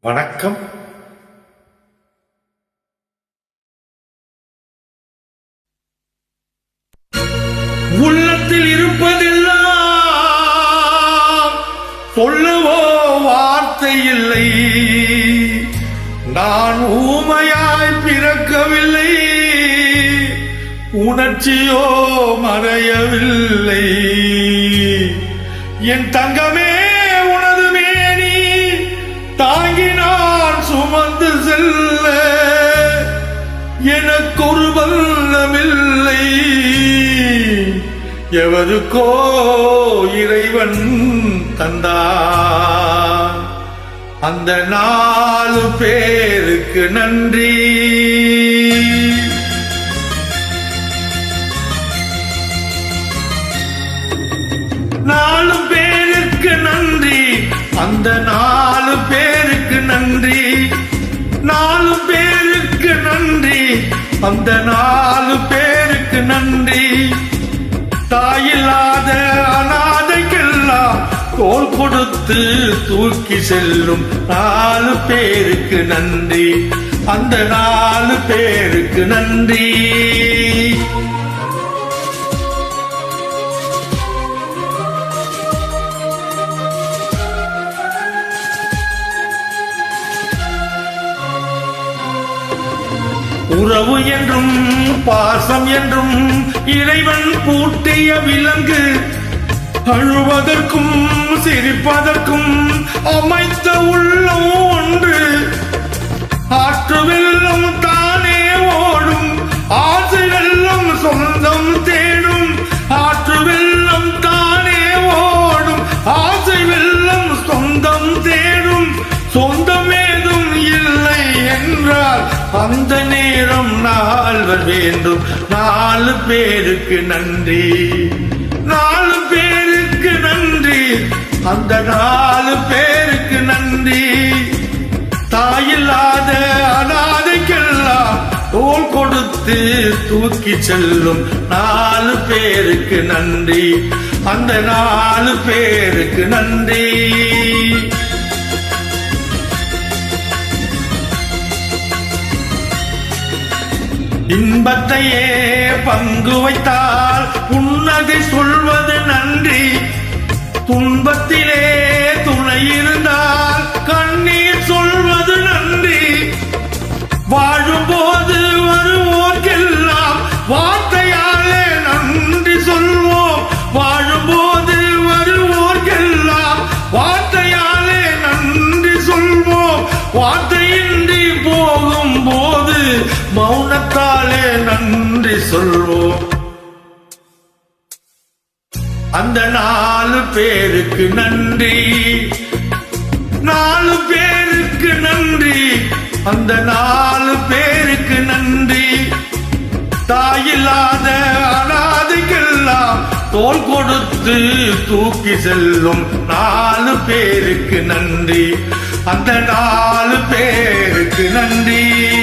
வணக்கம். உள்ளத்தில் இருப்பதெல்லாம் சொல்லுவோ வார்த்தை இல்லை. நான் ஊமையாய் பிறக்கவில்லை. உணர்ச்சியோ மறையவில்லை. என் தங்கமே சுமந்து செல்ல எனக்கொரு வல்லமில்லை. எவருக்கோ இறைவன் தந்தான் அந்த நாலு பேருக்கு நன்றி. நாலு பேருக்கு நன்றி. அந்த நாள் நாலு பேருக்கு நன்றி. அந்த நாலு பேருக்கு நன்றி. தாயில்லாத அநாதைக்கெல்லாம் கோல் கொடுத்து தூக்கி செல்லும் நாலு பேருக்கு நன்றி. அந்த நாலு பேருக்கு நன்றி. உறவு என்றும் பாசம் என்றும் இறைவன் பூட்டிய விலங்கு. அழுவதற்கும் சிரிப்பதற்கும் அமைத்த உள்ளம் ஒன்று. ஆற்று வெள்ளம் தானே ஓடும் ஆசை வெள்ளம் சொந்தம் தேடும். ஆற்று வெள்ளம் தானே ஓடும் ஆசை வெள்ளம் சொந்தம் தேடும். அந்த நேரம் நால்வர் வேண்டும். நாலு பேருக்கு நன்றி. நாலு பேருக்கு நன்றி. அந்த நாலு பேருக்கு நன்றி. தாயில்லாத அனாதைக்கெல்லாம் தோல் கொடுத்து தூக்கி செல்லும் நாலு பேருக்கு நன்றி. அந்த நாலு பேருக்கு நன்றி. இன்பத்தையே பங்கு வைத்தால் புன்னகை சொல்வது நன்றி. துன்பத்திலே துணை இருந்தால் கண்ணீர் சொல்வது நன்றி. வாழும்போது வருவோர்க்கெல்லாம் வார்த்தையாலே நன்றி சொல்வோம். வாழும்போது வருவோர்க்கெல்லாம் வார்த்தையாலே நன்றி சொல்வோம். வார்த்தையின்றி போகும் போது சொல்வோம். அந்த நாலு பேருக்கு நன்றி. நாலு பேருக்கு நன்றி. அந்த நாலு பேருக்கு நன்றி. தாயில்லாத அனாதைக்கெல்லாம் தோல் கொடுத்து தூக்கி செல்லும் நாலு பேருக்கு நன்றி. அந்த நாலு பேருக்கு நன்றி.